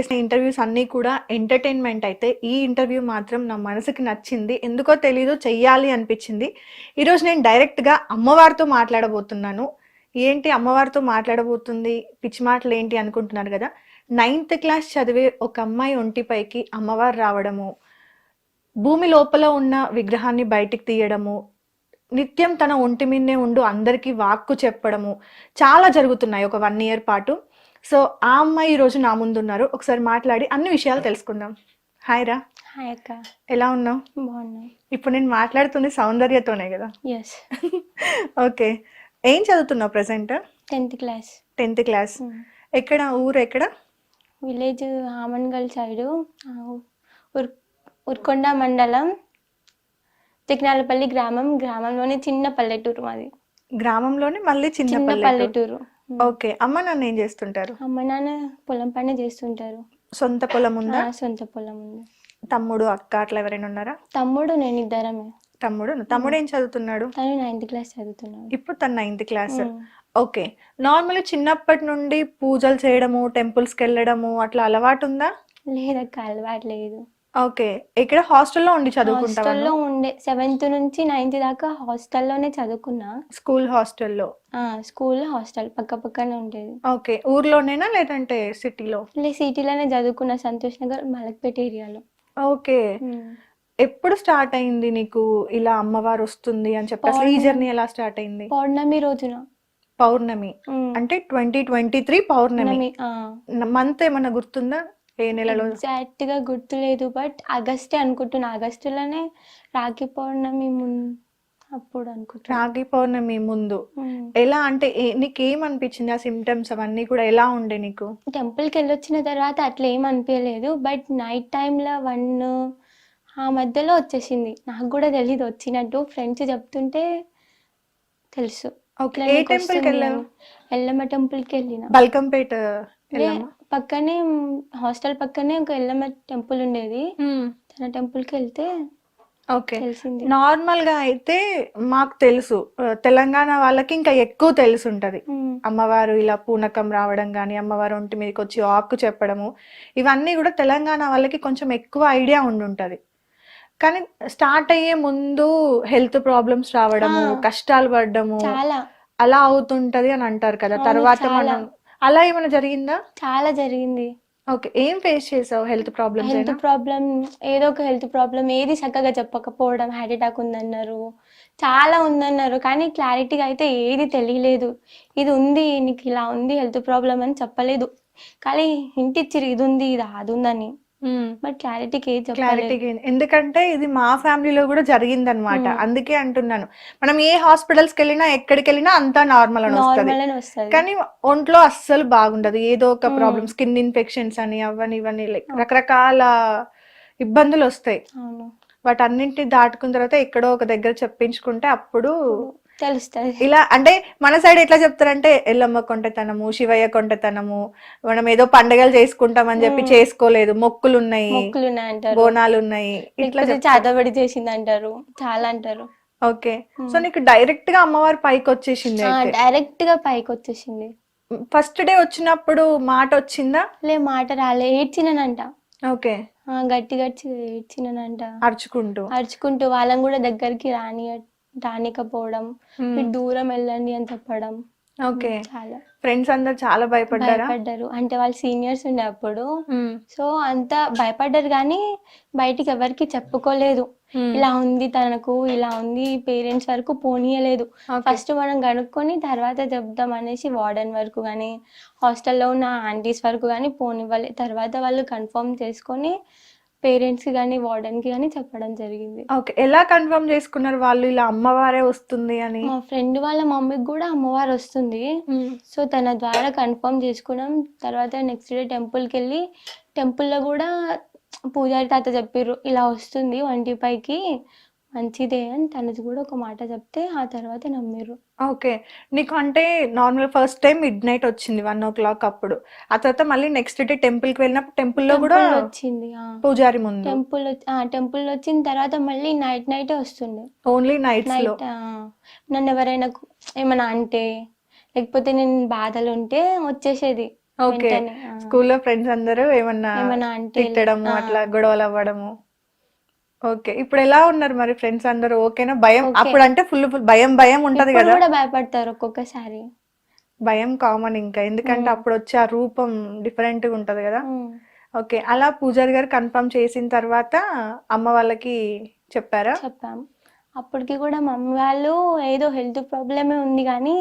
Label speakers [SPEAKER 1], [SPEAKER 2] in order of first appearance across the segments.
[SPEAKER 1] చేసిన ఇంటర్వ్యూస్ అన్నీ కూడా ఎంటర్టైన్మెంట్ అయితే ఈ ఇంటర్వ్యూ మాత్రం నా మనసుకి నచ్చింది. ఎందుకో తెలీదు చెయ్యాలి అనిపించింది. ఈరోజు నేను డైరెక్ట్గా అమ్మవారితో మాట్లాడబోతున్నాను. ఏంటి అమ్మవారితో మాట్లాడబోతుంది? పిచ్చి మాటలు ఏంటి అనుకుంటున్నారు కదా? నైన్త్ క్లాస్ చదివే ఒక అమ్మాయి ఒంటిపైకి అమ్మవారు రావడము భూమి లోపల ఉన్న విగ్రహాన్ని బయటికి తీయడము నిత్యం తన ఒంటి మీదనే ఉండు అందరికీ వాక్కు చెప్పడము చాలా జరుగుతున్నాయి ఒక వన్ ఇయర్ పాటు. సో ఆ అమ్మాయి ఈరోజు నా ముందు ఉన్నారు ఒకసారి మాట్లాడి అన్ని విషయాలు తెలుసుకుందాం. హాయ్ రా.
[SPEAKER 2] హాయ్ అక్క.
[SPEAKER 1] ఎలా ఉన్నావు?
[SPEAKER 2] బాగున్నా.
[SPEAKER 1] ఇప్పుడు నేను మాట్లాడుతుంది సౌందర్యతోనే కదా?
[SPEAKER 2] Yes
[SPEAKER 1] okay. ఏం చదువుతున్నావు present
[SPEAKER 2] tenth class
[SPEAKER 1] tenth class ఎక్కడ? ఊరు ఎక్కడ?
[SPEAKER 2] విలేజ్ ఆమన్గల్ సైడు ఉర్ ఉర్కొండ మండలం తిక్నాలపల్లి గ్రామం. గ్రామంలోనే చిన్న పల్లెటూరు మాది.
[SPEAKER 1] గ్రామంలోనే మళ్ళీ చిన్న
[SPEAKER 2] చిన్న
[SPEAKER 1] పల్లెటూరు.
[SPEAKER 2] పల్లెటూరు.
[SPEAKER 1] ఓకే. అమ్మ నాన్న ఏం చేస్తుంటారు?
[SPEAKER 2] అమ్మ నాన్న పొలం పని చేస్తుంటారు.
[SPEAKER 1] సొంత పొలం ఉందా?
[SPEAKER 2] సొంత పొలం ఉంది.
[SPEAKER 1] తమ్ముడు అక్క అట్లా ఎవరైనా ఉన్నారా?
[SPEAKER 2] తమ్ముడు నేను ఇద్దరమే.
[SPEAKER 1] తమ్ముడు తమ్ముడు ఏం చదువుతున్నాడు?
[SPEAKER 2] తను నైన్త్ క్లాస్ చదువుతున్నాడు.
[SPEAKER 1] ఇప్పుడు తన నైన్త్ క్లాస్. ఓకే. నార్మల్ చిన్నప్పటి నుండి పూజలు చేయడము temples కి వెళ్ళడము అట్లా అలవాటు ఉందా?
[SPEAKER 2] లేదక్క అలవాటు లేదు.
[SPEAKER 1] ఓకే. ఇక్కడ హాస్టల్లో ఉండి చదువుకుంటావా
[SPEAKER 2] హాస్టల్లో ఉండే. సెవెంత్ నుంచి నైన్త్ దాకా హాస్టల్లోనే చదువుకున్నా.
[SPEAKER 1] స్కూల్ హాస్టల్లో?
[SPEAKER 2] ఆ, స్కూల్ హాస్టల్ పక్క పక్కనే ఉండేది.
[SPEAKER 1] ఓకే. ఊర్లోనేనా లేదంటే సిటీలో?
[SPEAKER 2] లే సిటీలోనే చదువుకున్న. సంతోష్ నగర్ మలక్పేట ఏరియాలో.
[SPEAKER 1] ఓకే. ఎప్పుడు స్టార్ట్ అయింది నీకు ఇలా అమ్మవారు వస్తుంది అని చెప్పి? అసలు ఈ
[SPEAKER 2] పౌర్ణమి.
[SPEAKER 1] జర్నీ ఎలా స్టార్ట్ అయింది?
[SPEAKER 2] పౌర్ణమి రోజున.
[SPEAKER 1] పౌర్ణమి.
[SPEAKER 2] ఉమ్,
[SPEAKER 1] అంటే ట్వంటీ ట్వంటీ త్రీ పౌర్ణమి.
[SPEAKER 2] పౌర్ణమి ఆ.
[SPEAKER 1] మంత్ ఏమన్నా గుర్తుందా? ఏ నెలలో?
[SPEAKER 2] ఎగ్జాక్ట్గా గుర్తులేదు బట్ ఆగస్టే అనుకుంటున్నా. ఆగస్టులోనే రాఖీ పౌర్ణమి మున్ అప్పుడు అనుకుంటున్నా.
[SPEAKER 1] రాగి పౌర్ణమి ముందు. ఎలా అంటే ఏ- నీకేం అనిపించింది ఆ సిమ్టమ్స్ అవన్నీ కూడా? ఎలా ఉండే నీకు?
[SPEAKER 2] టెంపుల్కి వెళ్ళొచ్చిన తర్వాత అట్లా ఏం అనిపించలేదు బట్ నైట్ టైంలో వన్ ఆ మధ్యలో వచ్చేసింది. నాకు కూడా తెలీదు వచ్చినట్టు ఫ్రెండ్స్ చెప్తుంటే తెలుసు.
[SPEAKER 1] ఏ
[SPEAKER 2] నీకు టెంపుల్కి. ఎల్లమ్మ టెంపుల్కి వెళ్ళిన.
[SPEAKER 1] బల్కంపేట
[SPEAKER 2] పక్కనే హాస్టల్ పక్కనే ఒక ఎల్లమ్మ టెంపుల్ ఉండేది. తన టెంపుల్కి వెళ్తే
[SPEAKER 1] ఓకే. నార్మల్గా అయితే మాకు తెలుసు. తెలంగాణ వాళ్ళకి ఇంకా ఎక్కువ తెలుసు ఉంటది అమ్మవారు ఇలా పూనకం రావడం కానీ అమ్మవారు ఒంటి మీదకి వచ్చి ఆకు చెప్పడము ఇవన్నీ కూడా తెలంగాణ వాళ్ళకి కొంచెం ఎక్కువ ఐడియా ఉండుంటది. కానీ స్టార్ట్ అయ్యే ముందు హెల్త్ ప్రాబ్లమ్స్ రావడము. కష్టాలు పడడము అలా అవుతుంటది అని అంటారు కదా. తర్వాత. మనం అలా ఏమైనా జరిగిందా?
[SPEAKER 2] చాలా జరిగింది.
[SPEAKER 1] ఓకే ఏం ఫేస్ చేసావు హెల్త్ ప్రాబ్లమ్స్
[SPEAKER 2] హెల్త్ ప్రాబ్లం ఏదో ఒక హెల్త్ ప్రాబ్లం ఏది చక్కగా చెప్పకపోవడం హార్ట్ అటాక్ ఉందన్నారు. చాలా ఉందన్నారు కానీ క్లారిటీగా అయితే ఏది తెలియలేదు. ఇది ఉంది నీకు ఇలా ఉంది హెల్త్ ప్రాబ్లం అని చెప్పలేదు. కానీ ఇంటిచ్చిరు ఇది ఉంది ఇది అది ఉందని. బట్ క్లారిటీకి ఏది చెప్పలేదు
[SPEAKER 1] క్లారిటీ ఎందుకంటే ఇది మా ఫ్యామిలీలో కూడా జరిగిందనమాట
[SPEAKER 2] మ్మ్.
[SPEAKER 1] అందుకే అంటున్నాను. మనం ఏ హాస్పిటల్స్కి వెళ్ళినా ఎక్కడికి వెళ్ళినా అంతా నార్మల్ అని వస్తుంది. కానీ ఒంట్లో అస్సలు బాగుండదు. ఏదో ఒక
[SPEAKER 2] మ్మ్.
[SPEAKER 1] ప్రాబ్లమ్ స్కిన్ ఇన్ఫెక్షన్స్ అని అవని ఇవన్నీ లైక్ రకరకాల ఇబ్బందులు వస్తాయి. వాటన్నింటిని దాటుకున్న తర్వాత ఎక్కడో ఒక దగ్గర చెప్పించుకుంటే అప్పుడు
[SPEAKER 2] తెలుస్తుంది.
[SPEAKER 1] ఇలా అంటే మన సైడ్ ఎట్లా చెప్తారంటే ఎల్లమ్మ కొంటతనము శివయ్య కొంటతనము మనం ఏదో పండగలు చేసుకుంటామని చెప్పి
[SPEAKER 2] మ్మ్.
[SPEAKER 1] చేసుకోలేదు. మొక్కులు ఉన్నాయి
[SPEAKER 2] మొక్కులు ఉన్నాయి అంటారు
[SPEAKER 1] బోనాలు ఉన్నాయి ఇట్లా
[SPEAKER 2] చాదబడి చేసింది అంటారు చాలా అంటారు.
[SPEAKER 1] ఓకే. సో నీకు డైరెక్ట్గా అమ్మవారి పైకి వచ్చేసింది
[SPEAKER 2] డైరెక్ట్గా పైకి వచ్చేసింది
[SPEAKER 1] ఫస్ట్ డే వచ్చినప్పుడు మాట వచ్చిందా
[SPEAKER 2] లే మాట రాలే. ఏడ్చినానంట.
[SPEAKER 1] ఓకే.
[SPEAKER 2] ఆ, గట్టి గట్టి ఏడ్చినానంట.
[SPEAKER 1] అరుచుకుంటూ.
[SPEAKER 2] అరుచుకుంటూ వాళ్ళని కూడా దగ్గరికి రాని రానికపోవడం
[SPEAKER 1] మ్మ్.
[SPEAKER 2] మీరు దూరం వెళ్ళండి అని చెప్పడం.
[SPEAKER 1] ఓకే.
[SPEAKER 2] చాలా.
[SPEAKER 1] ఫ్రెండ్స్ అందరు చాలా భయపడ్డారా?
[SPEAKER 2] భయపడ్డారు. అంటే వాళ్ళు సీనియర్స్ ఉండే అప్పుడు. సో అంత భయపడ్డారు కానీ బయటికి ఎవరికి చెప్పుకోలేదు. ఇలా ఉంది తనకు ఇలా ఉంది పేరెంట్స్ వరకు పోనీయలేదు. ఫస్ట్ మనం కనుక్కొని తర్వాత చెప్దాం అనేసి వార్డెన్ వరకు కానీ హాస్టల్లో ఉన్న ఆంటీస్ వరకు కానీ పోనివ్వలే. తర్వాత వాళ్ళు కన్ఫర్మ్ చేసుకొని పేరెంట్స్ కానీ వార్డెన్కి కానీ చెప్పడం జరిగింది.
[SPEAKER 1] ఓకే ఎలా కన్ఫర్మ్ చేసుకున్నారు వాళ్ళు? ఇలా అమ్మవారే వస్తుంది అని?
[SPEAKER 2] మా ఫ్రెండ్ వాళ్ళ మమ్మీకి కూడా అమ్మవారు వస్తుంది. సో తన ద్వారా కన్ఫర్మ్ చేసుకున్నాం. తర్వాత నెక్స్ట్ డే టెంపుల్కి వెళ్ళి టెంపుల్లో కూడా పూజారి తాత చెప్పారు ఇలా వస్తుంది వంటి పైకి. మంచిదే అని తనది కూడా ఒక మాట చెప్తే ఆ తర్వాత నమ్మిర్రు.
[SPEAKER 1] ఓకే. నీకు అంటే normal first time midnight వచ్చింది వన్ ఓ క్లాక్ అప్పుడు. ఆ తర్వాత మళ్ళీ నెక్స్ట్ డే టెంపుల్కి వెళ్ళినప్పుడు టెంపుల్లో కూడా
[SPEAKER 2] వచ్చింది
[SPEAKER 1] పూజారి ముందు.
[SPEAKER 2] టెంపుల్ టెంపుల్ వచ్చిన తర్వాత మళ్ళీ నైట్ నైటే వస్తుండే.
[SPEAKER 1] ఓన్లీ నైట్స్లో
[SPEAKER 2] నైట్ నన్ను ఎవరైనా కు- ఏమైనా అంటే లేకపోతే నేను బాధలు ఉంటే వచ్చేసేది
[SPEAKER 1] ఓకే.
[SPEAKER 2] వెంటనే, ఆ.
[SPEAKER 1] స్కూల్లో ఫ్రెండ్స్ అందరూ ఏమన్నా
[SPEAKER 2] ఏమన్నా అంటే
[SPEAKER 1] తిట్టడము
[SPEAKER 2] ఆ.
[SPEAKER 1] అట్లా గొడవలు అవ్వడము. ఓకే. ఇప్పుడు ఎలా ఉన్నారు మరి ఫ్రెండ్స్ అందరూ? ఓకేనా? భయం. అప్పుడు అంటే ఫుల్ ఫుల్ భయం భయం ఉంటది
[SPEAKER 2] ఇప్పుడు
[SPEAKER 1] కదా?
[SPEAKER 2] కూడా భయపడతారు ఒక్కొక్కసారి.
[SPEAKER 1] భయం కామన్ ఇంకా. ఎందుకంటే. అప్పుడు వచ్చే ఆ రూపం డిఫరెంట్గా ఉంటది కదా?
[SPEAKER 2] ఉమ్.
[SPEAKER 1] ఓకే. అలా పూజారి గారు కన్ఫర్మ్ చేసిన తర్వాత అమ్మ వాళ్ళకి చెప్పారా?
[SPEAKER 2] చెప్పాం. అప్పటికి కూడా మమ్మీ వాళ్ళు ఏదో హెల్త్ ప్రాబ్లమే ఉంది కానీ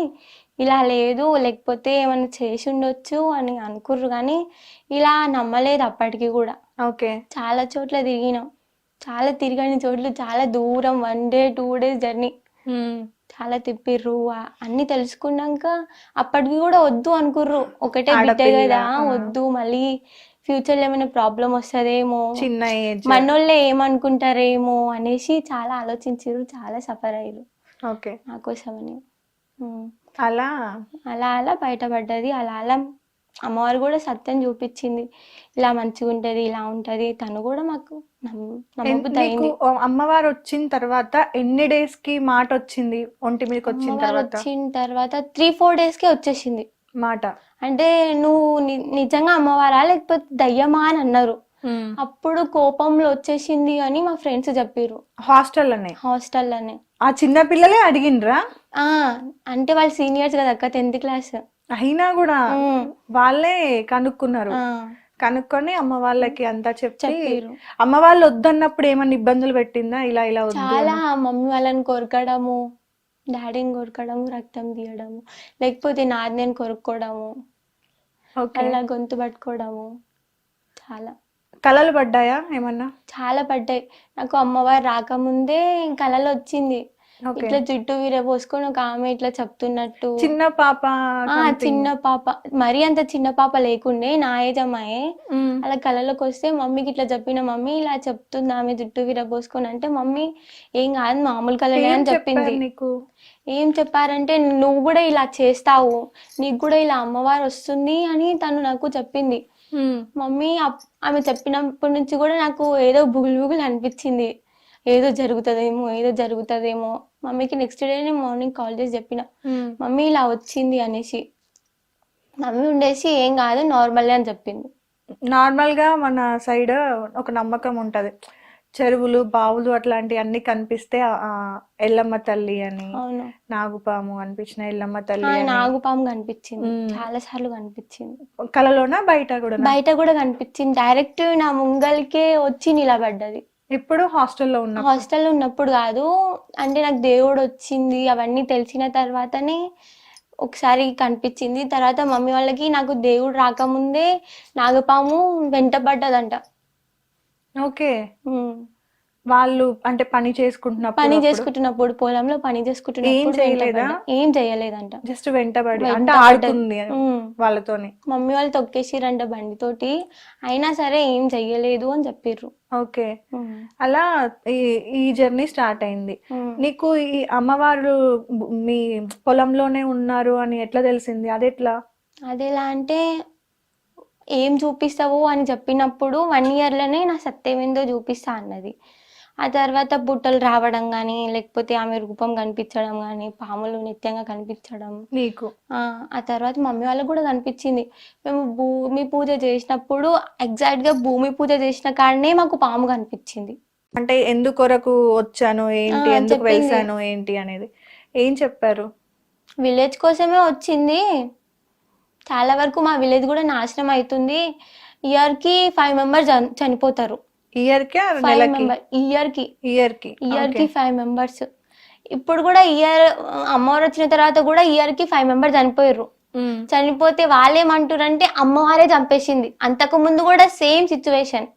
[SPEAKER 2] ఇలా లేదు లేకపోతే ఏమైనా చేసి ఉండొచ్చు అని అనుకుర్రు కానీ ఇలా నమ్మలేదు అప్పటికి కూడా.
[SPEAKER 1] ఓకే.
[SPEAKER 2] చాలా చోట్ల తిరిగినాం. చాలా తిరగని చోట్ల చాలా దూరం one day two days journey చాలా తిప్పిర్రు. అన్ని తెలుసుకున్నాక అప్పటికి కూడా వద్దు అనుకుర్రు. ఒకటే బిడ్డ కదా. వద్దు. మళ్ళీ ఫ్యూచర్లో ఏమైనా ప్రాబ్లం వస్తుందేమో?
[SPEAKER 1] చిన్న
[SPEAKER 2] మనోళ్ళే ఏమనుకుంటారేమో అనేసి చాలా ఆలోచించారు చాలా సఫర్ అయ్యారు
[SPEAKER 1] ఓకే.
[SPEAKER 2] నా కోసమని.
[SPEAKER 1] అలా
[SPEAKER 2] అలా అలా బయటపడ్డది. అలా అలా అమ్మవారు కూడా సత్యం చూపించింది. ఇలా మంచిగా ఉంటది ఇలా ఉంటది. తను కూడా మాకు నమ్మబుద్ధి
[SPEAKER 1] అమ్మవారు వచ్చిన తర్వాత ఎన్ని డేస్కి మాట వచ్చింది? ఒంటి మీదకి వచ్చిన తర్వాత?
[SPEAKER 2] వచ్చిన తర్వాత త్రీ ఫోర్ డేస్ కే వచ్చేసింది.
[SPEAKER 1] మాట.
[SPEAKER 2] అంటే నువ్వు నిజంగా అమ్మవారా? లేకపోతే దయ్యమా అని అన్నారు. అప్పుడు కోపంలో వచ్చేసింది అని మా ఫ్రెండ్స్ చెప్పారు
[SPEAKER 1] హాస్టల్లోనే
[SPEAKER 2] హాస్టల్లోనే
[SPEAKER 1] ఆ చిన్న పిల్లలే అడిగిండ్రా?
[SPEAKER 2] ఆ అంటే వాళ్ళు సీనియర్స్ కదా అక్క టెన్త్ క్లాస్.
[SPEAKER 1] అయినా కూడా వాళ్ళే కనుక్కున్నారు. కనుక్కొని అమ్మ వాళ్ళకి అంతా చెప్పి అమ్మ వాళ్ళు వద్దన్నప్పుడు ఏమన్నా ఇబ్బందులు పెట్టిందా? ఇలా ఇలా
[SPEAKER 2] చాలా? మమ్మీ వాళ్ళని కొరకడము డాడీని కొరకడము రక్తం తీయడము లేకపోతే నాది నేను కొరుక్కోవడము అలా గొంతు పట్టుకోవడము చాలా.
[SPEAKER 1] కలలు పడ్డాయా ఏమన్నా?
[SPEAKER 2] చాలా పడ్డాయి. నాకు అమ్మవారు రాకముందే కళలో వచ్చింది ఇట్లా జుట్టు విరబోసుకొని ఒక ఆమె ఇట్లా చెప్తున్నట్టు.
[SPEAKER 1] చిన్న పాప.
[SPEAKER 2] చిన్న పాప. మరీ అంత చిన్న పాప లేకుండే నా ఏజ్ అమ్మాయే
[SPEAKER 1] మ్మ్.
[SPEAKER 2] అలా కళలోకి వస్తే మమ్మీకి ఇట్లా చెప్పిన మమ్మీ ఇలా చెప్తుంది ఆమె జుట్టు విరబోసుకొని అంటే మమ్మీ ఏం కాదు మామూలు కళలే అని చెప్పింది. ఏం చెప్పారంటే నువ్వు కూడా ఇలా చేస్తావు నీకు కూడా ఇలా అమ్మవారు వస్తుంది అని తను నాకు చెప్పింది.
[SPEAKER 1] మ్మ్.
[SPEAKER 2] మమ్మీ ఆమె చెప్పినప్పటి నుంచి కూడా నాకు ఏదో బుగులు బుగులు అనిపించింది. ఏదో జరుగుతుందేమో ఏదో జరుగుతుందేమో. మమ్మీకి నెక్స్ట్ డే నేను మార్నింగ్ కాల్ చేసి చెప్పిన.
[SPEAKER 1] మ్మ్.
[SPEAKER 2] మమ్మీ ఇలా వచ్చింది అనేసి. మమ్మీ ఉండేసి ఏం కాదు నార్మల్ అని చెప్పింది.
[SPEAKER 1] నార్మల్గా మన సైడ్ ఒక నమ్మకం ఉంటది. చెరువులు బావులు అట్లాంటి అన్ని కనిపిస్తే ఎల్లమ్మ తల్లి అని నాగుపాము అనిపించిన ఎల్లమ్మ తల్లి
[SPEAKER 2] నాగుపాము కనిపించింది.
[SPEAKER 1] చాలా
[SPEAKER 2] సార్లు కనిపించింది.
[SPEAKER 1] కలలోనా బయట కూడా
[SPEAKER 2] బయట కూడా కనిపించింది. డైరెక్ట్ నా ముంగల్కే వచ్చి నిలబడ్డది.
[SPEAKER 1] ఇప్పుడు హాస్టల్లో ఉన్న
[SPEAKER 2] హాస్టల్లో ఉన్నప్పుడు కాదు. అంటే నాకు దేవుడు వచ్చింది అవన్నీ తెలిసిన తర్వాతనే ఒకసారి కనిపించింది. తర్వాత మమ్మీ వాళ్ళకి నాకు దేవుడు రాకముందే నాగపాము వెంటబడ్డదంట.
[SPEAKER 1] ఓకే. వాళ్ళు అంటే పని చేసుకుంటున్నప్పుడు
[SPEAKER 2] పని చేసుకుంటున్నప్పుడు పొలంలో పని చేసుకుంటున్నప్పుడు
[SPEAKER 1] చేయలేదా?
[SPEAKER 2] ఏం చేయలేదంట.
[SPEAKER 1] జస్ట్ వెంటబడి అంటే
[SPEAKER 2] ఉమ్.
[SPEAKER 1] వాళ్ళతోని.
[SPEAKER 2] మమ్మీ వాళ్ళు తొక్కేసిరంట బండితోటి. అయినా సరే ఏం చెయ్యలేదు అని చెప్పిర్రు.
[SPEAKER 1] ఓకే. అలా ఈ ఈ జర్నీ స్టార్ట్ అయింది. నీకు ఈ అమ్మవారు బు- మీ పొలంలోనే ఉన్నారు అని ఎట్లా తెలిసింది? అది ఎట్లా
[SPEAKER 2] అదెలా అంటే ఏం చూపిస్తావు అని చెప్పినప్పుడు వన్ ఇయర్లోనే నా సత్యం ఏందో చూపిస్తా అన్నది. ఆ తర్వాత బుట్టలు రావడం కానీ లేకపోతే ఆమె రూపం కనిపించడం కానీ పాములు నిత్యంగా కనిపించడం.
[SPEAKER 1] నీకు
[SPEAKER 2] ఆ తర్వాత మమ్మీ వాళ్ళకి కూడా కనిపించింది. మేము భూమి పూజ చేసినప్పుడు exact గా భూమి పూజ చేసిన కాడనే మాకు పాము కనిపించింది.
[SPEAKER 1] అంటే ఎందుకొరకు వచ్చాను ఏంటి? ఎందుకు. వెళ్సాను ఏంటి అనేది? ఏం చెప్పారు?
[SPEAKER 2] విలేజ్ కోసమే వచ్చింది. చాలా వరకు మా విలేజ్ కూడా నాశనం అవుతుంది ఇయర్కి ఫైవ్ మెంబర్స్ చనిపోతారు. ఇయర్కి
[SPEAKER 1] ఇయర్కి.
[SPEAKER 2] ఇయర్కి ఇయర్. కి ఫైవ్ మెంబర్స్ ఇప్పుడు కూడా ఇయర్ అమ్మవారు వచ్చిన తర్వాత కూడా ఇయర్కి ఫైవ్ మెంబర్స్ చనిపోయారు. చనిపోతే వాళ్ళేమంటారంటే అమ్మవారే చంపేసింది. అంతకు ముందు కూడా సేమ్ సిచ్యువేషన్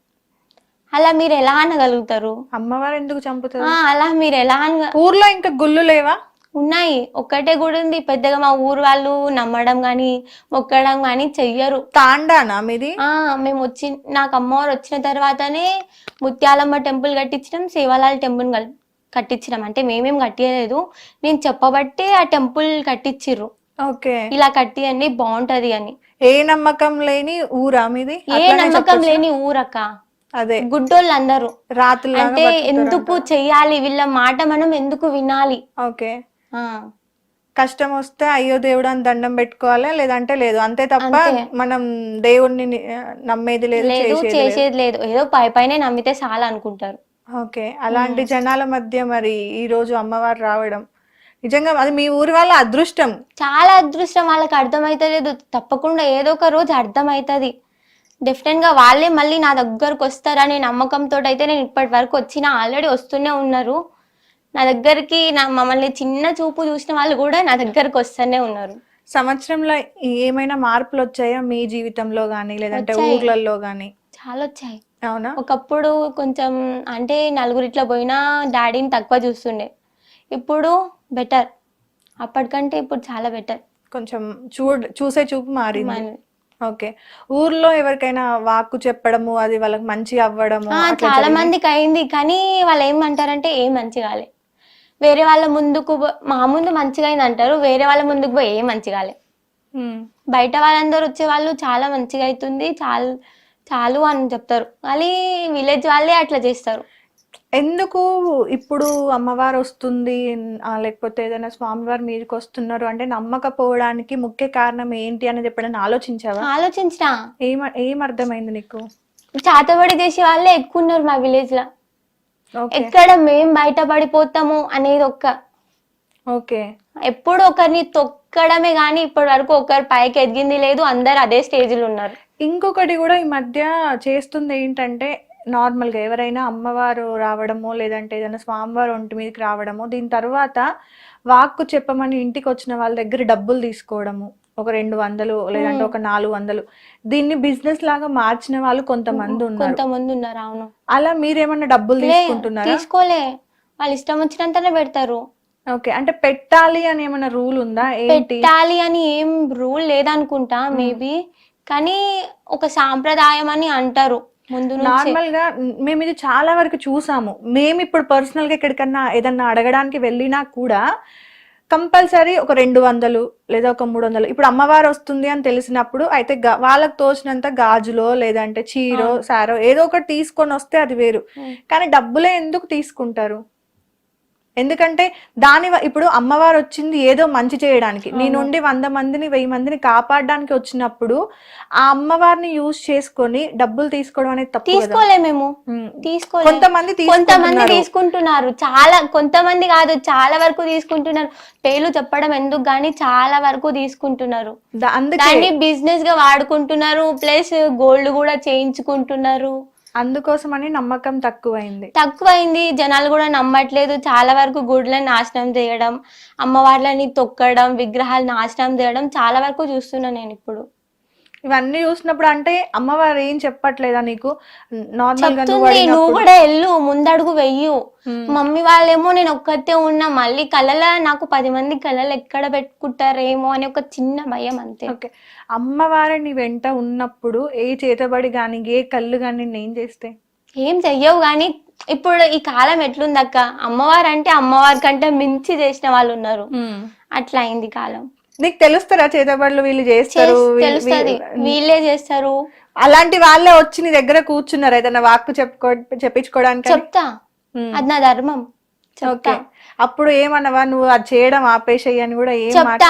[SPEAKER 2] అలా మీరు ఎలా అనగలుగుతారు?
[SPEAKER 1] అమ్మవారు ఎందుకు చంపుతారు?
[SPEAKER 2] అలా మీరు ఎలా
[SPEAKER 1] ఊర్లో ఇంకా గుళ్ళు లేవా?
[SPEAKER 2] ఉన్నాయి. ఒక్కటే గుడి ఉంది. పెద్దగా మా ఊరు వాళ్ళు నమ్మడం కానీ మొక్కడం కానీ చెయ్యరు.
[SPEAKER 1] తాండానా మీది?
[SPEAKER 2] ఆ మేము వచ్చి నాకు అమ్మవారు వచ్చిన తర్వాతనే ముత్యాలమ్మ టెంపుల్ కట్టించడం సేవాలాల్ టెంపుల్ కల్- కట్టించడం. అంటే మేమేం కట్టియలేదు నేను చెప్పబట్టే ఆ టెంపుల్ కట్టించిర్రు.
[SPEAKER 1] ఓకే.
[SPEAKER 2] ఇలా కట్టియండి బాగుంటది అని.
[SPEAKER 1] ఏ నమ్మకం లేని ఊరా మీది?
[SPEAKER 2] ఏ
[SPEAKER 1] అట్లనే
[SPEAKER 2] నమ్మకం
[SPEAKER 1] చెప్పొచ్చా?
[SPEAKER 2] లేని ఊరక్క.
[SPEAKER 1] అదే.
[SPEAKER 2] గుడ్డోళ్ళు అందరూ
[SPEAKER 1] రాత్రులాగా
[SPEAKER 2] అంటే ఎందుకు. చెయ్యాలి? వీళ్ళ మాట మనం ఎందుకు వినాలి?
[SPEAKER 1] ఓకే. కష్టం వస్తే అయ్యో దేవుడు అని దండం పెట్టుకోవాలి? లేదంటే లేదు. అంతే తప్ప. మనం దేవుణ్ణి నమ్మేది లేదు చేసేది లేదు.
[SPEAKER 2] ఏదో పై పైనే నమ్మితే చాలా అనుకుంటారు.
[SPEAKER 1] ఓకే. అలాంటి జనాల మధ్య మరి ఈ రోజు అమ్మవారు రావడం నిజంగా అది మీ ఊరి వాళ్ళ అదృష్టం.
[SPEAKER 2] చాలా అదృష్టం. వాళ్ళకి అర్థమైతలేదు. తప్పకుండా ఏదో ఒక రోజు అర్థమవుతుంది డెఫినెట్గా వాళ్ళే మళ్ళీ నా దగ్గరకు వస్తారనే నమ్మకంతో అయితే నేను ఇప్పటి వరకు వచ్చిన ఆల్రెడీ వస్తూనే ఉన్నారు. నా దగ్గరికి నా మమ్మల్ని చిన్న చూపు చూసిన వాళ్ళు కూడా నా దగ్గరకు వస్తూనే ఉన్నారు.
[SPEAKER 1] సంవత్సరంలో ఏమైనా మార్పులు వచ్చాయా? మీ జీవితంలో గానీ లేదంటే
[SPEAKER 2] వచ్చాయి.
[SPEAKER 1] ఊర్లలో గానీ?
[SPEAKER 2] చాలా వచ్చాయి.
[SPEAKER 1] అవునా?
[SPEAKER 2] ఒకప్పుడు కొంచెం అంటే నలుగురిట్లో పోయినా డాడీని తక్కువ చూస్తుండే. ఇప్పుడు బెటర్. అప్పటికంటే ఇప్పుడు చాలా బెటర్.
[SPEAKER 1] కొంచెం చూడ చూసే చూపు మారింది. ఓకే. ఊర్లో ఎవరికైనా వాక్కు చెప్పడము అది వాళ్ళకి మంచి అవ్వడము అట్లా
[SPEAKER 2] చాలా
[SPEAKER 1] జరిగిందా?
[SPEAKER 2] మందికి అయింది. కానీ వాళ్ళు ఏమంటారంటే ఏం మంచిగా కాలే వేరే వాళ్ళ ముందుకు మా ముందు మంచిగా అయింది అంటారు వేరే వాళ్ళ ముందుకు పోయి ఏం మంచిగా. బయట వాళ్ళందరూ వచ్చే వాళ్ళు చాలా మంచిగా అవుతుంది చాలు చాలు అని చెప్తారు. మళ్ళీ విలేజ్ వాళ్ళే అట్లా చేస్తారు.
[SPEAKER 1] ఎందుకు ఇప్పుడు అమ్మవారు వస్తుంది లేకపోతే ఏదైనా స్వామివారు మీదకి వస్తున్నారు అంటే నమ్మకపోవడానికి ముఖ్య కారణం ఏంటి అనేది ఎప్పుడైనా ఆలోచించావా?
[SPEAKER 2] ఆలోచించిన?
[SPEAKER 1] ఏం ఏం అర్థమైంది నీకు?
[SPEAKER 2] చాతబడి చేసే వాళ్ళే ఎక్కువ ఉన్నారు మా
[SPEAKER 1] విలేజ్లో
[SPEAKER 2] ఎక్కడ మేం బయట పడిపోతాము అనేది ఒక్క
[SPEAKER 1] ఓకే.
[SPEAKER 2] ఎప్పుడు ఒకరిని తొక్కడమే కానీ ఇప్పటి వరకు ఒకరు పైకి ఎదిగింది లేదు అందరు అదే స్టేజ్లో ఉన్నారు.
[SPEAKER 1] ఇంకొకటి కూడా ఈ మధ్య చేస్తుంది ఏంటంటే నార్మల్గా ఎవరైనా అమ్మవారు రావడమో లేదంటే ఏదైనా స్వామివారు ఒంటి మీదకి రావడమో దీని తర్వాత వాక్కు చెప్పమని ఇంటికి వచ్చిన వాళ్ళ దగ్గర డబ్బులు తీసుకోవడము. ఒక రెండు వందలు లేదంటే ఒక నాలుగు వందలు. దీన్ని బిజినెస్ లాగా మార్చిన వాళ్ళు కొంతమంది ఉన్నారు.
[SPEAKER 2] కొంతమంది ఉన్నారు అవును.
[SPEAKER 1] అలా మీరేమన్నా డబ్బులు తీసుకుంటున్నారా?
[SPEAKER 2] తీసుకోలే. వాళ్ళు ఇష్టం వచ్చినంతనే పెడతారు.
[SPEAKER 1] ఓకే అంటే పెట్టాలి అని ఏమైనా రూల్ ఉందా?
[SPEAKER 2] పెట్టాలి అని ఏం రూల్ లేదనుకుంటా మేబీ. కానీ ఒక సాంప్రదాయం అని అంటారు ముందు
[SPEAKER 1] నార్మల్గా మేము ఇది చాలా వరకు చూసాము. మేము ఇప్పుడు పర్సనల్గా ఎక్కడికన్నా ఏదన్నా అడగడానికి వెళ్ళినా కూడా కంపల్సరీ ఒక రెండు వందలు లేదా ఒక మూడు వందలు. ఇప్పుడు అమ్మవారు వస్తుంది అని తెలిసినప్పుడు అయితే వాళ్ళకి తోచినంత గాజులో లేదంటే చీరో సారో ఏదో ఒకటి తీసుకొని వస్తే అది వేరు. కానీ డబ్బులే ఎందుకు తీసుకుంటారు? ఎందుకంటే దాని ఇప్పుడు అమ్మవారు వచ్చింది ఏదో మంచి చేయడానికి. నీ నుండి వంద మందిని వెయ్యి మందిని కాపాడడానికి వచ్చినప్పుడు ఆ అమ్మవారిని యూజ్ చేసుకొని డబ్బులు తీసుకోవడం అనేది తప్పు కదా.
[SPEAKER 2] తీసుకోలే మేము.
[SPEAKER 1] ఉమ్.
[SPEAKER 2] తీసుకోలే.
[SPEAKER 1] కొంతమంది
[SPEAKER 2] కొంతమంది
[SPEAKER 1] తీసుకుంటున్నారు.
[SPEAKER 2] చాలా కొంతమంది కాదు చాలా వరకు తీసుకుంటున్నారు. పేర్లు చెప్పడం ఎందుకు కానీ చాలా వరకు తీసుకుంటున్నారు.
[SPEAKER 1] దా- అందుకే
[SPEAKER 2] దాన్ని బిజినెస్గా వాడుకుంటున్నారు. ప్లస్ గోల్డ్ కూడా చేయించుకుంటున్నారు.
[SPEAKER 1] అందుకోసమని నమ్మకం తక్కువైంది.
[SPEAKER 2] తక్కువైంది. జనాలు కూడా నమ్మట్లేదు. చాలా వరకు గుడ్లను నాశనం చేయడం అమ్మవార్లని తొక్కడం విగ్రహాలు నాశనం చేయడం చాలా వరకు చూస్తున్నా నేను ఇప్పుడు.
[SPEAKER 1] ఇవన్నీ చూసినప్పుడు అంటే అమ్మవారు ఏం చెప్పట్లేదా నీకు? నార్మల్గా నువ్వు
[SPEAKER 2] చెప్తుంది నువ్వు
[SPEAKER 1] అడిగినప్పుడు-
[SPEAKER 2] కూడా వెళ్ళు ముందడుగు వెయ్యు.
[SPEAKER 1] ఉమ్.
[SPEAKER 2] మమ్మీ వాళ్ళేమో నేను ఒక్కతే ఉన్నా మళ్ళీ కళ్ళల నాకు పది మంది కళ్ళలు ఎక్కడ పెట్టుకుంటారేమో అని ఒక చిన్న భయం అంతే.
[SPEAKER 1] ఓకే. అమ్మవారు నీ వెంట ఉన్నప్పుడు ఏ చేతబడి గాని ఏ కళ్ళు గాని ఏం చేస్తే?
[SPEAKER 2] ఏం చెయ్యవు కానీ ఇప్పుడు ఈ కాలం ఎట్లుందక్క? అమ్మవారు అంటే అమ్మవారి కంటే మించి చేసిన వాళ్ళు ఉన్నారు. అట్లా అయింది కాలం.
[SPEAKER 1] నీకు తెలుస్తారా చేతబడులు వీళ్ళు చేస్తారు?
[SPEAKER 2] తెలుస్తది. వీళ్ళే చేస్తారు.
[SPEAKER 1] అలాంటి వాళ్ళే వచ్చి నీ దగ్గర కూర్చున్నారు ఏదైనా వాక్కు చెప్పుకో చెప్పించుకోవడానికి?
[SPEAKER 2] చెప్తా. అది నా ధర్మం.
[SPEAKER 1] ఓకే. అప్పుడు ఏమన్నావా నువ్వు అది చేయడం ఆపేసేయి అని కూడా ఏం
[SPEAKER 2] చెప్తా.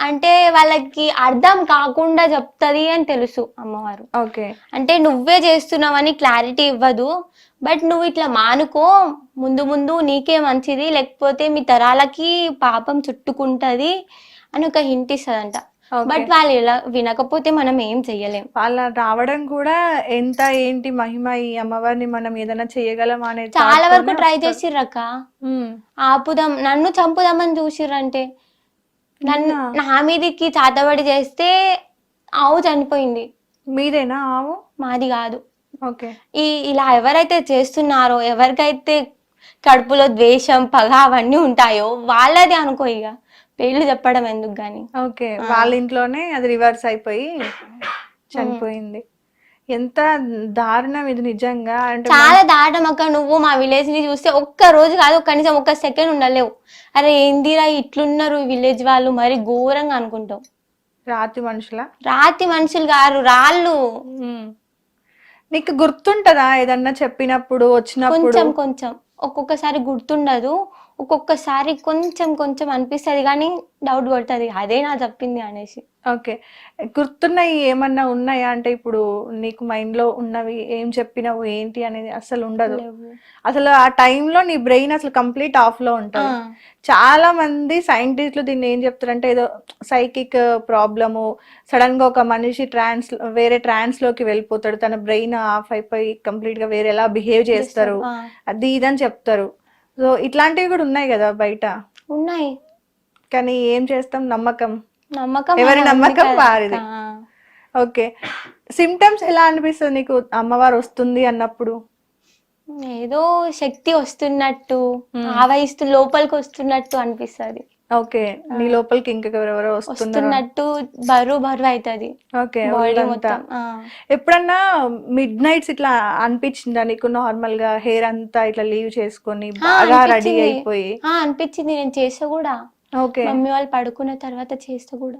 [SPEAKER 2] అంటే వాళ్ళకి అర్థం కాకుండా చెప్తది అని తెలుసు అమ్మవారు.
[SPEAKER 1] ఓకే.
[SPEAKER 2] అంటే నువ్వే చేస్తున్నావని క్లారిటీ ఇవ్వదు. బట్ నువ్వు ఇట్లా మానుకో. ముందు ముందు నీకే మంచిది. లేకపోతే మీ తరాలకి పాపం చుట్టుకుంటది. అని ఒక హింట్ ఇస్తుందంట. బట్ వాళ్ళు ఇలా వినకపోతే మనం ఏం చెయ్యలేం.
[SPEAKER 1] వాళ్ళ రావడం కూడా ఎంత ఏంటి మహిమ ఈ అమ్మవారిని మనం ఏదైనా చేయగలం అనేది
[SPEAKER 2] చాలా వరకు ట్రై. చేసిర్రక్క.
[SPEAKER 1] ఉమ్.
[SPEAKER 2] ఆపుదాం నన్ను చంపుదామని చూసిర్రంటే. నన్ను? నా మీదికి చాతబడి చేస్తే ఆవు చనిపోయింది.
[SPEAKER 1] మీదేనా ఆవు?
[SPEAKER 2] మాది కాదు.
[SPEAKER 1] ఓకే
[SPEAKER 2] ఈ ఇలా ఎవరైతే చేస్తున్నారో ఎవరికైతే కడుపులో ద్వేషం పగ అవన్నీ ఉంటాయో వాళ్ళది అనుకో ఇక పేర్లు చెప్పడం ఎందుకు గాని?
[SPEAKER 1] ఓకే వాళ్ళ ఇంట్లోనే అది రివర్స్ అయిపోయి చనిపోయింది. ఎంత దారుణం ఇది నిజంగా. అంటే
[SPEAKER 2] చాలా దాటం అక్క. నువ్వు మా విలేజ్ని చూస్తే ఒక్క రోజు కాదు కనీసం ఒక్క సెకండ్ ఉండలేవు. అరే ఏందిరా ఇట్లున్నారు విలేజ్ వాళ్ళు? మరి ఘోరంగా అనుకుంటావు.
[SPEAKER 1] రాతి మనుషుల?
[SPEAKER 2] రాతి మనుషులు గారు రాళ్ళు.
[SPEAKER 1] నీకు గుర్తుంటదా ఏదన్నా చెప్పినప్పుడు వచ్చినప్పుడు?
[SPEAKER 2] కొంచెం కొంచెం. ఒక్కొక్కసారి గుర్తుండదు. ఒక్కొక్కసారి కొంచెం కొంచెం అనిపిస్తది కానీ డౌట్ కొడుతుంది అదే నా చెప్పింది అనేసి.
[SPEAKER 1] ఓకే. గుర్తున్నాయి ఏమన్నా ఉన్నాయా? అంటే ఇప్పుడు నీకు మైండ్లో ఉన్నవి ఏం చెప్పినావు? ఏంటి అనేది అసలు ఉండదు. అసలు ఆ టైంలో నీ బ్రెయిన్ అసలు కంప్లీట్
[SPEAKER 2] ఆఫ్లో
[SPEAKER 1] ఉంటుంది. చాలా మంది సైంటిస్టులు దీన్ని ఏం చెప్తారంటే ఏదో సైకిక్ ప్రాబ్లము సడన్గా ఒక మనిషి ట్రాన్స్ వేరే ట్రాన్స్లోకి వెళ్ళిపోతాడు. తన బ్రెయిన్ ఆఫ్ అయిపోయి కంప్లీట్గా వేరేలా బిహేవ్ చేస్తారు. అది ఇదని చెప్తారు. సో ఇట్లాంటివి కూడా ఉన్నాయి కదా బయట?
[SPEAKER 2] ఉన్నాయి.
[SPEAKER 1] కానీ ఏం చేస్తాం? నమ్మకం.
[SPEAKER 2] నమ్మకం
[SPEAKER 1] ఎవరి నమ్మకం. వారిది. ఓకే. సిమ్టమ్స్ ఎలా అనిపిస్తుంది నీకు? అమ్మవారు వస్తుంది అన్నప్పుడు?
[SPEAKER 2] ఏదో శక్తి వస్తున్నట్టు
[SPEAKER 1] మ్మ్.
[SPEAKER 2] ఆవహిస్తూ లోపలికి వస్తున్నట్టు అనిపిస్తది.
[SPEAKER 1] ఓకే నీ లోపలికి ఇంకెవరెవరో
[SPEAKER 2] వస్తున్నట్టు బరువు బరువు అవుతుంది.
[SPEAKER 1] Okay
[SPEAKER 2] body. మొత్తం.
[SPEAKER 1] ఎప్పుడన్నా మిడ్ నైట్స్ ఇట్లా అనిపించిందా నీకు నార్మల్గా హెయిర్ అంతా ఇట్లా లీవ్ చేసుకొని బాగా రెడీ. అయిపోయి?
[SPEAKER 2] అనిపించింది నేను చేస్తా కూడా.
[SPEAKER 1] ఓకే.
[SPEAKER 2] మమ్మీ వాళ్ళు పడుకున్న తర్వాత చేస్తా కూడా.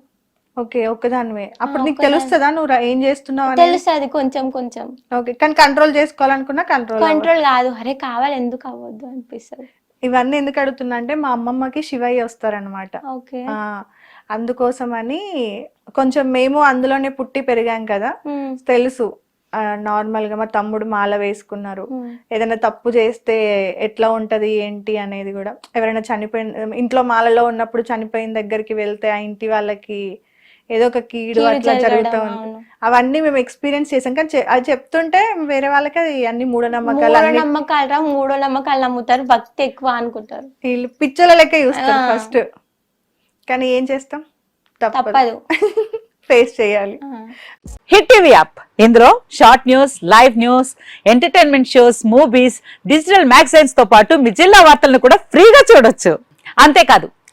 [SPEAKER 1] ఓకే ఒక్కదానివే. అప్పుడు నీకు. తెలుస్తుందా నువ్వు ఏం చేస్తున్నావు
[SPEAKER 2] తెలుస్తుంది కొంచెం కొంచెం.
[SPEAKER 1] ఓకే కానీ కంట్రోల్ చేసుకోవాలనుకున్నా కంట్రోల్
[SPEAKER 2] కంట్రోల్ కాదు. అరే కావాలి ఎందుకు అవ్వద్దు అనిపిస్తుంది.
[SPEAKER 1] ఇవన్నీ ఎందుకు అడుగుతున్నా అంటే మా అమ్మమ్మకి శివయ్య వస్తారనమాట అందుకోసమని కొంచెం మేము అందులోనే పుట్టి పెరిగాం కదా. తెలుసు. నార్మల్గా మా తమ్ముడు మాల వేసుకున్నారు. ఏదైనా తప్పు చేస్తే ఎట్లా ఉంటది ఏంటి అనేది కూడా. ఎవరైనా చనిపోయిన ఇంట్లో మాలలో ఉన్నప్పుడు చనిపోయిన దగ్గరికి వెళ్తే ఆ ఇంటి వాళ్ళకి ఏదో ఒక కీడు అట్లా జరుగుతూ. అవన్నీ మేము ఎక్స్పీరియన్స్ చేసాం. కానీ అది చెప్తుంటే వేరే వాళ్ళకి అది అన్ని మూఢనమ్మకాలు
[SPEAKER 2] నమ్మకాలు రా మూడో నమ్మకాలు నమ్ముతారు భక్తి ఎక్కువ అనుకుంటారు.
[SPEAKER 1] వీళ్ళు పిచ్చల లెక్క చూస్తారు. ఫస్ట్ కానీ ఏం చేస్తాం? తప్పదు.
[SPEAKER 2] తప్పదు.
[SPEAKER 1] ఫేస్ చేయాలి.
[SPEAKER 3] Hit TV app. ఇందులో short news live news entertainment shows movies digital మ్యాగజైన్స్తో పాటు మీ జిల్లా వార్తలను కూడా ఫ్రీగా చూడొచ్చు. అంతేకాదు